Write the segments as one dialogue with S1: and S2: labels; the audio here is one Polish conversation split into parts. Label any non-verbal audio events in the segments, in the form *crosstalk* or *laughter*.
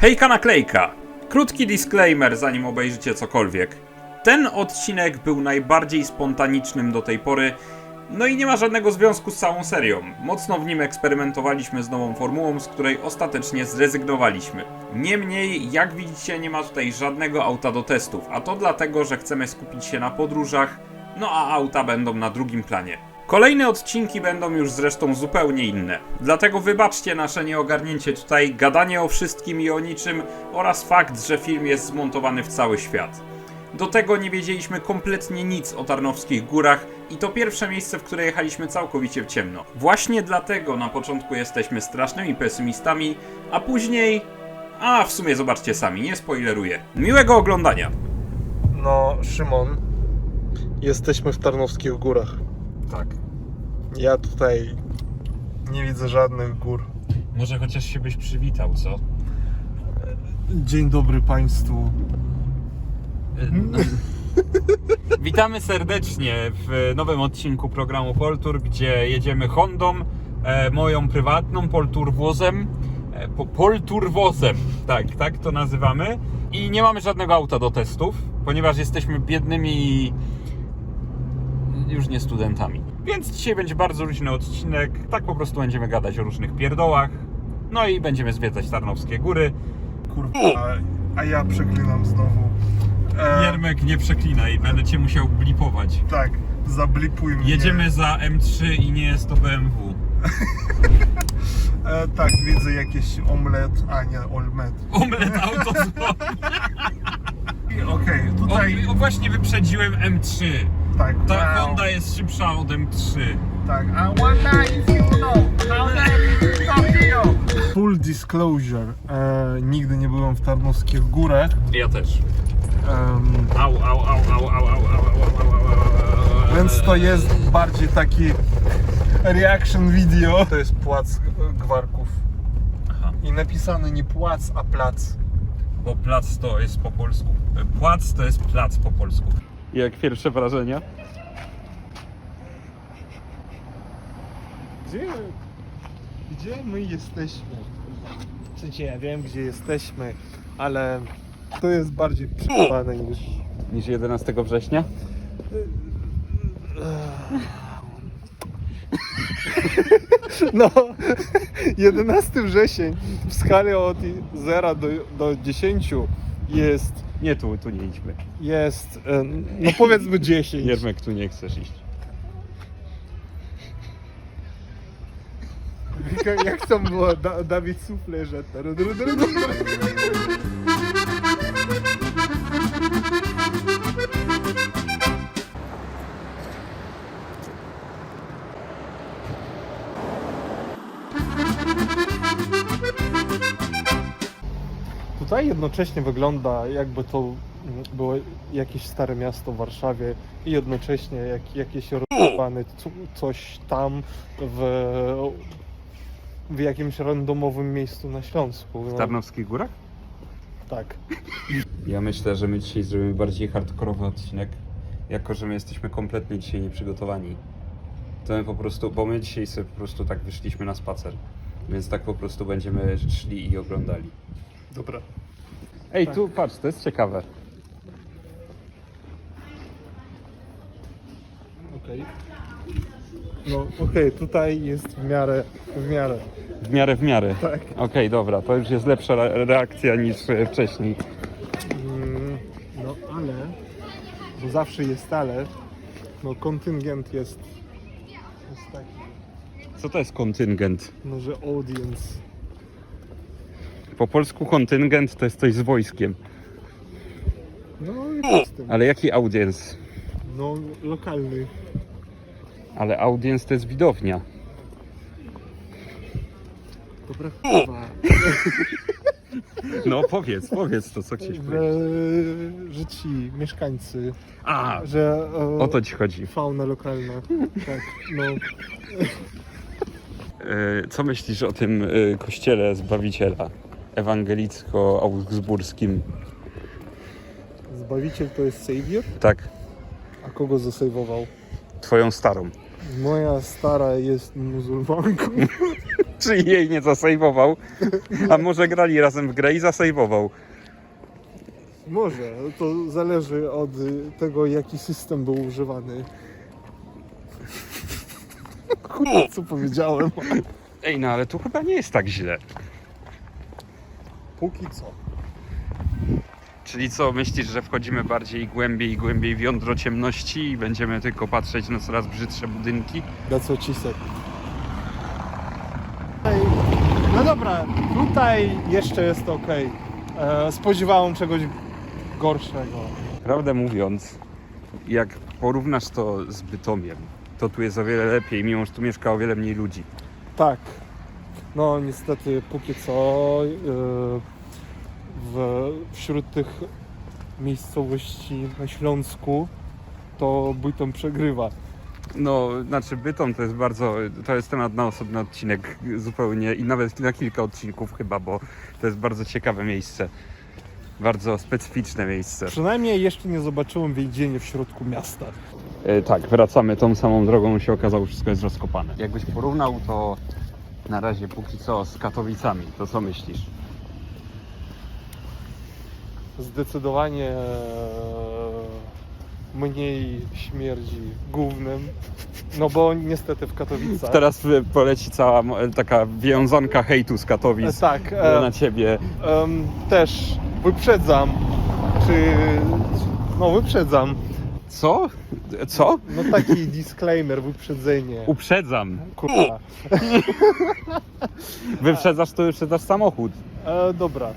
S1: Hejka naklejka! Krótki disclaimer zanim obejrzycie cokolwiek. Ten odcinek był najbardziej spontanicznym do tej pory, no i nie ma żadnego związku z całą serią. Mocno w nim eksperymentowaliśmy z nową formułą, z której ostatecznie zrezygnowaliśmy. Niemniej, jak widzicie, nie ma tutaj żadnego auta do testów, a to dlatego, że chcemy skupić się na podróżach, no a auta będą na drugim planie. Kolejne odcinki będą już zresztą zupełnie inne. Dlatego wybaczcie nasze nieogarnięcie tutaj, gadanie o wszystkim i o niczym oraz fakt, że film jest zmontowany w cały świat. Do tego nie wiedzieliśmy kompletnie nic o Tarnowskich Górach i to pierwsze miejsce, w które jechaliśmy całkowicie w ciemno. Właśnie dlatego na początku jesteśmy strasznymi pesymistami, a później... A, w sumie zobaczcie sami, nie spoileruję. Miłego oglądania!
S2: No, Szymon, jesteśmy w Tarnowskich Górach.
S1: Tak.
S2: Ja tutaj nie widzę żadnych gór.
S1: Może chociaż się byś przywitał, co?
S2: Dzień dobry Państwu. *laughs*
S1: Witamy serdecznie w nowym odcinku programu Poltur, gdzie jedziemy Hondą, e, moją prywatną Polturwozem. E, po, Polturwozem, tak, tak to nazywamy. I nie mamy żadnego auta do testów, ponieważ jesteśmy biednymi już nie studentami. Więc dzisiaj będzie bardzo luźny odcinek. Tak po prostu będziemy gadać o różnych pierdołach. No i będziemy zwiedzać Tarnowskie Góry.
S2: Kurwa, a, ja przeklinam znowu. E,
S1: Jermek, nie przeklinaj, będę cię musiał blipować.
S2: Tak, zablipuj mnie.
S1: Jedziemy za M3 i nie jest to BMW. *laughs*
S2: E, tak, widzę jakieś omlet, a nie olmet.
S1: Omlet *laughs* autozłom.
S2: Okej, tutaj
S1: O, o, właśnie wyprzedziłem M3.
S2: Tak.
S1: Ta
S2: wow,
S1: Honda jest szybsza od M3.
S2: Tak, I wonder if you know how Tokyo. Full disclosure, e, nigdy nie byłem w Tarnowskich Górach.
S1: Ja też.
S2: Em,
S1: Au, au, au, au, au, au, au, au, au, au, au.
S2: Więc to jest bardziej taki reaction video. To jest płac gwarków.
S1: Aha.
S2: I napisane nie płac, a plac.
S1: Bo plac to jest po polsku. Płac to jest plac po polsku. Jak pierwsze wrażenia?
S2: Gdzie, gdzie my jesteśmy? W sensie ja wiem, gdzie jesteśmy, ale to jest bardziej przypane niż...
S1: Niż 11 września?
S2: No, 11 wrzesień w skali od 0 do, do 10 jest,
S1: Nie tu, tu nie idźmy.
S2: jest, e, no powiedzmy 10.
S1: Jermek, tu nie chcesz iść.
S2: Jak- Jak tam było da, Dawid Sufle, że... taru, taru, taru, taru. Jednocześnie wygląda jakby to było jakieś stare miasto w Warszawie i jednocześnie jak, jakieś rozbane coś tam w, w jakimś randomowym miejscu na Śląsku.
S1: W
S2: No,
S1: Tarnowskich Górach?
S2: tak. *laughs*
S1: Ja myślę, że my dzisiaj zrobimy bardziej hardkorowy odcinek, jako że my jesteśmy kompletnie dzisiaj nieprzygotowani. To my po prostu, bo my dzisiaj sobie po prostu tak wyszliśmy na spacer, więc tak po prostu będziemy szli i oglądali.
S2: Dobra.
S1: Ej,
S2: Tak.
S1: tu patrz, to jest ciekawe.
S2: Okej. No okej, tutaj jest w miarę, w miarę.
S1: W miarę, w miarę.
S2: Tak.
S1: Okej, dobra, to już jest lepsza re- reakcja niż e, wcześniej.
S2: Mm, no ale, bo zawsze jest ale, no kontyngent jest, jest taki,
S1: Co to jest kontyngent?
S2: no że audience.
S1: Po polsku kontyngent to jest coś z wojskiem.
S2: No i z tym.
S1: Ale jaki audience?
S2: No lokalny.
S1: Ale audience to jest widownia.
S2: Dobra chyba.
S1: No powiedz, powiedz to, co chciałeś
S2: Że,
S1: powiedzieć.
S2: że ci mieszkańcy,
S1: A,
S2: że e,
S1: o to ci chodzi.
S2: fauna lokalna. Tak, no.
S1: E, Co myślisz o tym e, kościele Zbawiciela ewangelicko-augsburskim?
S2: Zbawiciel to jest savior,
S1: Tak,
S2: a kogo zasejwował?
S1: twoją starą.
S2: Moja stara jest muzułmanką. *laughs*
S1: Czy jej nie zasejwował? A może grali razem w grę i zasejwował?
S2: Może, to zależy od y, tego, jaki system był używany. Kurwa, co powiedziałem?
S1: Ej, no ale tu chyba nie jest tak źle.
S2: Póki co.
S1: Czyli co, myślisz, że wchodzimy bardziej głębiej i głębiej w jądro ciemności i będziemy tylko patrzeć na coraz brzydsze budynki?
S2: That's what she said. No dobra, tutaj jeszcze jest ok. Spodziewałem czegoś gorszego.
S1: Prawdę mówiąc, jak porównasz to z Bytomiem, to tu jest o wiele lepiej, mimo że tu mieszka o wiele mniej ludzi.
S2: Tak. No niestety póki co yy, w, wśród tych miejscowości na Śląsku to Bytom przegrywa.
S1: No, znaczy Bytom to jest bardzo, to jest temat na osobny odcinek zupełnie i nawet na kilka odcinków chyba, bo to jest bardzo ciekawe miejsce. Bardzo specyficzne miejsce.
S2: Przynajmniej jeszcze nie zobaczyłem więzienia w środku miasta.
S1: E, tak, wracamy tą samą drogą, się okazało, że wszystko jest rozkopane. Jakbyś porównał to na razie póki co z Katowicami, to co myślisz?
S2: Zdecydowanie e, mniej śmierdzi głównym. No bo niestety w Katowicach.
S1: Teraz poleci cała taka wiązanka hejtu z Katowic
S2: tak,
S1: e,
S2: e,
S1: na ciebie.
S2: em, też wyprzedzam. Czy. No wyprzedzam.
S1: Co? Co?
S2: No taki disclaimer, wyprzedzenie.
S1: Uprzedzam.
S2: Kurwa. *laughs*
S1: Wyprzedzasz to wyprzedzasz samochód.
S2: E, dobra.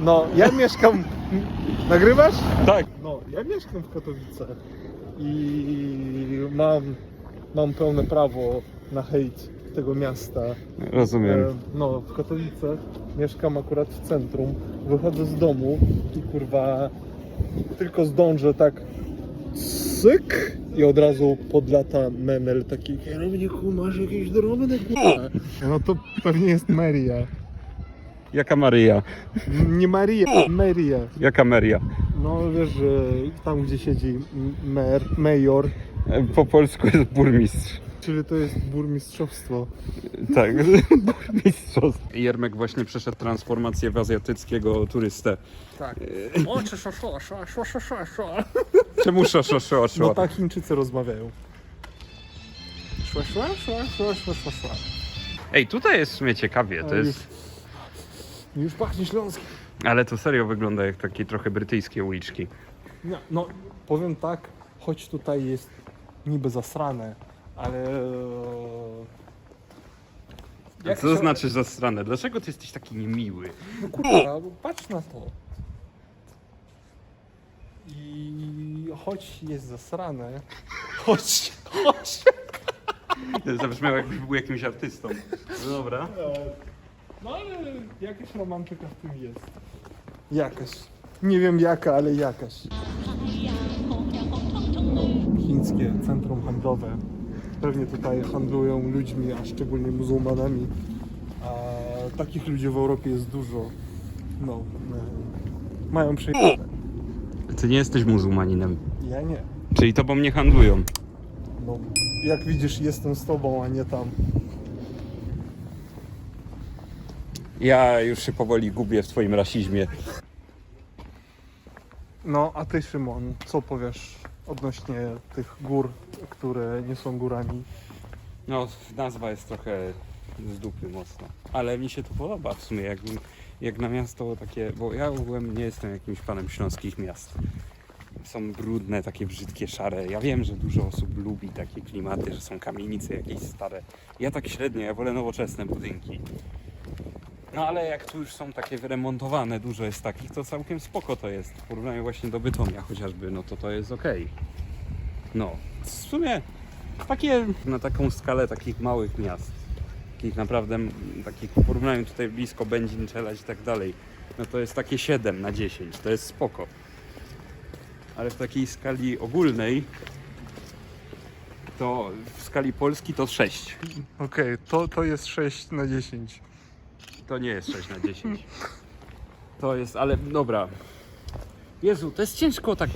S2: No, ja mieszkam. Nagrywasz?
S1: Tak.
S2: No, ja mieszkam w Katowicach i mam, mam pełne prawo na hejt tego miasta.
S1: Rozumiem.
S2: E, no, w Katowicach mieszkam akurat w centrum. Wychodzę z domu i kurwa tylko zdążę tak syk i od razu podlata menel taki kierowniku masz jakieś drobne. No to pewnie jest Maria.
S1: Jaka Maryja?
S2: Nie Maria, Maria.
S1: Jaka Maria?
S2: No wiesz, że tam gdzie siedzi mer, major,
S1: E, Po polsku jest burmistrz.
S2: Czyli to jest burmistrzostwo.
S1: Tak, burmistrzostwo. Jermek właśnie przeszedł transformację w azjatyckiego turystę.
S2: Tak. O, szła, szła, szła, szła, szła, szła.
S1: Czemu szo, szo, szo, szo?
S2: No tak Chińczycy rozmawiają. Szła, szła, szła, szła, szła, szła, szła.
S1: Ej, tutaj jest w sumie ciekawie, to jest...
S2: Już, już pachnie śląskim.
S1: Ale to serio wygląda jak takie trochę brytyjskie uliczki.
S2: No, no, powiem tak, choć tutaj jest niby zasrane, ale...
S1: A co to znaczy zasrane? Dlaczego ty jesteś taki niemiły?
S2: No kurwa, bo patrz na to. I choć jest zasrane, choć, choć...
S1: To zabrzmiało jakbyś był jakimś artystą. No dobra.
S2: No ale jakaś romantyka w tym jest. Jakaś. Nie wiem jaka, ale jakaś. Chińskie centrum handlowe. Pewnie tutaj handlują ludźmi, a szczególnie muzułmanami. A takich ludzi w Europie jest dużo. No, e, mają przejęte.
S1: Ty nie jesteś muzułmaninem.
S2: Ja nie.
S1: Czyli tobą nie handlują.
S2: No, jak widzisz, jestem z tobą, a nie tam.
S1: Ja już się powoli gubię w twoim rasizmie.
S2: No, a ty, Szymon, co powiesz odnośnie tych gór, które nie są górami?
S1: No, nazwa jest trochę z dupy mocno. Ale mi się to podoba w sumie, jak, jak na miasto takie, bo ja ogółem nie jestem jakimś fanem śląskich miast. Są brudne, takie brzydkie, szare. Ja wiem, że dużo osób lubi takie klimaty, że są kamienice jakieś stare. Ja tak średnio, ja wolę nowoczesne budynki. No ale jak tu już są takie wyremontowane, dużo jest takich, to całkiem spoko to jest. W porównaniu właśnie do Bytomia chociażby, no to to jest okej. No, w sumie takie na taką skalę takich małych miast, takich naprawdę, takich w porównaniu tutaj blisko Będzin, Czelać i tak dalej, no to jest takie 7 na 10, to jest spoko. Ale w takiej skali ogólnej, to w skali Polski to 6.
S2: Okej, to, to jest 6 na 10.
S1: To nie jest 6 na 10. To jest, ale dobra. Jezu, to jest ciężko tak.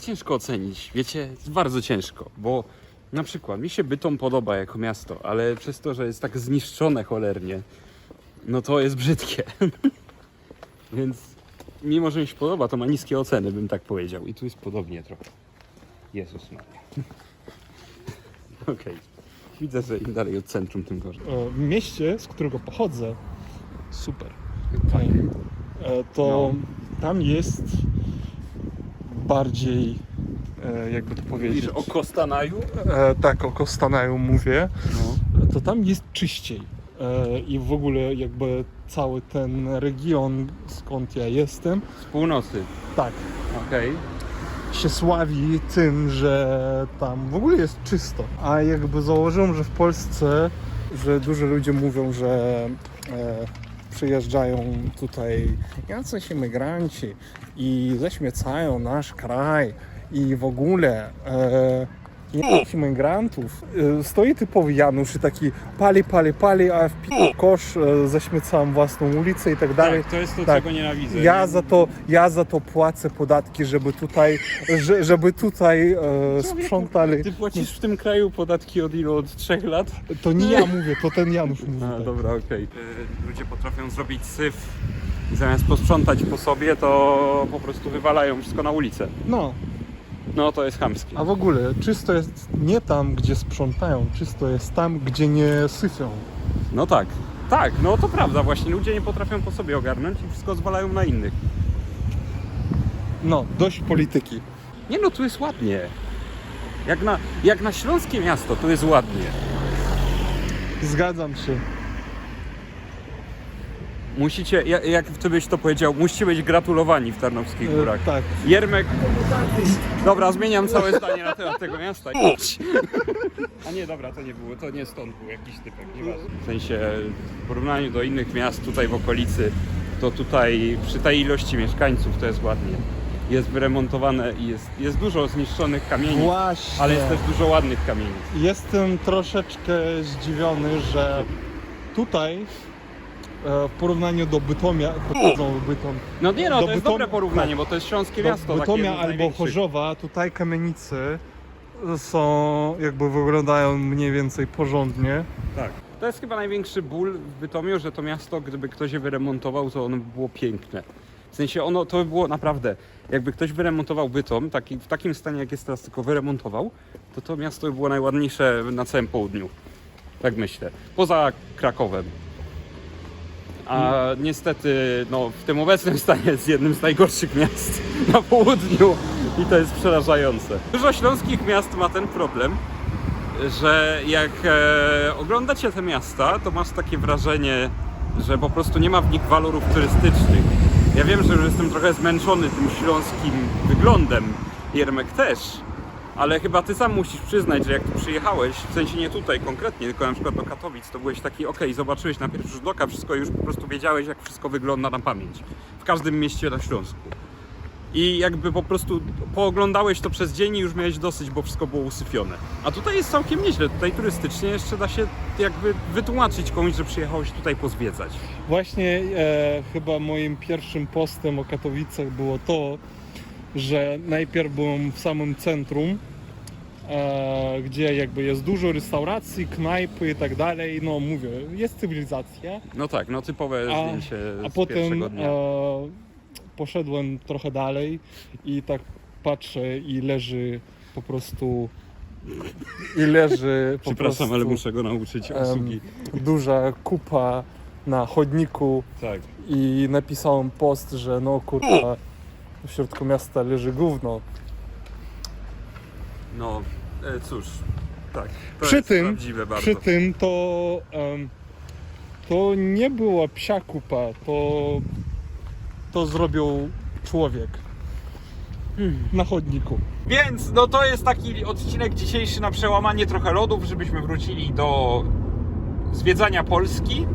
S1: Ciężko ocenić, wiecie, bardzo ciężko, bo Na przykład, mi się Bytom podoba jako miasto, ale przez to, że jest tak zniszczone cholernie, no to jest brzydkie. *laughs* Więc mimo, że mi się podoba, to ma niskie oceny, bym tak powiedział. I tu jest podobnie trochę. Jezus Maria. *laughs* Okej. Widzę, że im dalej od centrum, tym gorzej.
S2: W mieście, z którego pochodzę, super. Fajnie. E, To tam jest bardziej, e, jakby to powiedzieć,
S1: Mówisz o Kostanaju?
S2: e, tak o Kostanaju mówię,
S1: No.
S2: to tam jest czyściej. I w ogóle jakby cały ten region, skąd ja jestem,
S1: Z północy.
S2: tak,
S1: Okej.
S2: Się sławi tym, że tam w ogóle jest czysto. A jakby założyłem, że w Polsce, że dużo ludzi mówią, że e, przyjeżdżają tutaj jacyś imigranci i zaśmiecają nasz kraj i w ogóle e, jakichś imigrantów. E, stoi typowy Janusz i taki pali, pali, pali, a w kosz e, zaśmiecam własną ulicę i tak dalej.
S1: Tak, to jest to,
S2: Tak.
S1: czego nienawidzę.
S2: Ja
S1: Nie-
S2: za to, ja za to płacę podatki, żeby tutaj, że, żeby tutaj e, sprzątali.
S1: Ty płacisz w tym kraju podatki od ilu? Od trzech lat?
S2: To nie ja mówię, to ten Janusz mówi.
S1: A,
S2: tak.
S1: dobra, okej. Ludzie potrafią zrobić syf i zamiast posprzątać po sobie, to po prostu wywalają wszystko na ulicę.
S2: No,
S1: No to jest chamskie.
S2: a w ogóle czysto jest nie tam, gdzie sprzątają, czysto jest tam, gdzie nie syfią.
S1: No tak. Tak, no to prawda, właśnie ludzie nie potrafią po sobie ogarnąć i wszystko zwalają na innych.
S2: No, dość polityki.
S1: Nie no, tu jest ładnie. Jak na, jak na śląskie miasto, tu jest ładnie.
S2: Zgadzam się.
S1: Musicie, jak, jak ty byś to powiedział, musicie być gratulowani w Tarnowskich
S2: E,
S1: Górach.
S2: tak.
S1: Jermek. Dobra, zmieniam całe zdanie na temat tego miasta. A nie, dobra, to nie było, to nie stąd był jakiś typek, nieważne. W sensie w porównaniu do innych miast tutaj w okolicy, to tutaj przy tej ilości mieszkańców to jest ładnie. Jest wyremontowane i jest, jest dużo zniszczonych kamieni,
S2: Właśnie.
S1: ale jest też dużo ładnych kamieni.
S2: Jestem troszeczkę zdziwiony, że tutaj e, w porównaniu do Bytomia, znowu Bytom,
S1: No nie no,
S2: Do
S1: to jest
S2: Bytom-
S1: dobre porównanie, bo to jest śląskie miasto.
S2: do
S1: takie
S2: Bytomia
S1: jedno z
S2: albo
S1: największych.
S2: Chorzowa, tutaj kamienice są, jakby wyglądają mniej więcej porządnie.
S1: Tak. To jest chyba największy ból w Bytomiu, że to miasto, gdyby ktoś je wyremontował, to ono by było piękne. W sensie ono, to by było naprawdę, jakby ktoś wyremontował Bytom, taki, w takim stanie jak jest teraz, tylko wyremontował, to to miasto by było najładniejsze na całym południu. Tak myślę. Poza Krakowem. A niestety, no, w tym obecnym stanie jest jednym z najgorszych miast *laughs* na południu i to jest przerażające. Dużo śląskich miast ma ten problem, że jak e, oglądacie te miasta, to masz takie wrażenie, że po prostu nie ma w nich walorów turystycznych. Ja wiem, że już jestem trochę zmęczony tym śląskim wyglądem, Jermek też, ale chyba ty sam musisz przyznać, że jak tu przyjechałeś, w sensie nie tutaj konkretnie, tylko na przykład do Katowic, to byłeś taki, okej, zobaczyłeś na pierwszy rzut oka wszystko i już po prostu wiedziałeś, jak wszystko wygląda na pamięć. W każdym mieście na Śląsku. I jakby po prostu pooglądałeś to przez dzień i już miałeś dosyć, bo wszystko było usyfione. A tutaj jest całkiem nieźle. Tutaj turystycznie jeszcze da się jakby wytłumaczyć komuś, że przyjechałeś tutaj pozwiedzać.
S2: Właśnie e, chyba moim pierwszym postem o Katowicach było to, że najpierw byłem w samym centrum, gdzie jakby jest dużo restauracji, knajpy i tak dalej. No mówię, jest cywilizacja.
S1: No tak, no typowe
S2: A-
S1: zdjęcie
S2: A
S1: z
S2: potem
S1: dnia.
S2: e, poszedłem trochę dalej i tak patrzę i leży po prostu i leży po
S1: Przepraszam,
S2: prostu
S1: ale muszę go nauczyć
S2: em,
S1: obsługi.
S2: duża kupa na chodniku
S1: Tak.
S2: i napisałem post, że no kurwa w środku miasta leży gówno.
S1: No, e, cóż, tak. To
S2: Przy
S1: jest
S2: tym-
S1: prawdziwe bardzo.
S2: Przy tym to em, to nie była psia kupa, to to zrobił człowiek na chodniku.
S3: Więc no to jest taki odcinek dzisiejszy na przełamanie trochę lodów, żebyśmy wrócili do zwiedzania Polski.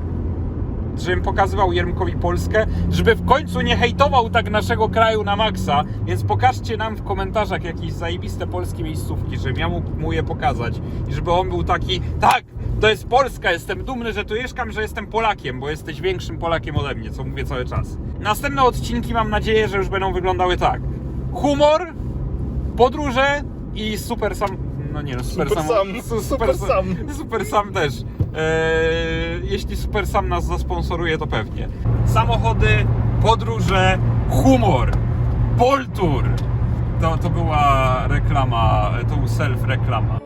S3: Żebym pokazywał Jermkowi Polskę, żeby w końcu nie hejtował tak naszego kraju na maksa. Więc pokażcie nam w komentarzach jakieś zajebiste polskie miejscówki, żebym ja mógł mu je pokazać. I żeby on był taki, tak, to jest Polska, jestem dumny, że tu mieszkam, że jestem Polakiem, bo jesteś większym Polakiem ode mnie, co mówię cały czas. Następne odcinki mam nadzieję, że już będą wyglądały tak. Humor, podróże i super sam...
S1: no nie no, Super,
S2: Super
S1: Sam,
S2: Sam,
S1: su-
S2: Super Sam.
S1: Super Sam też. Eee, jeśli Super Sam nas zasponsoruje, to pewnie. Samochody, podróże, humor, Poltur. To, to była reklama, to był self-reklama.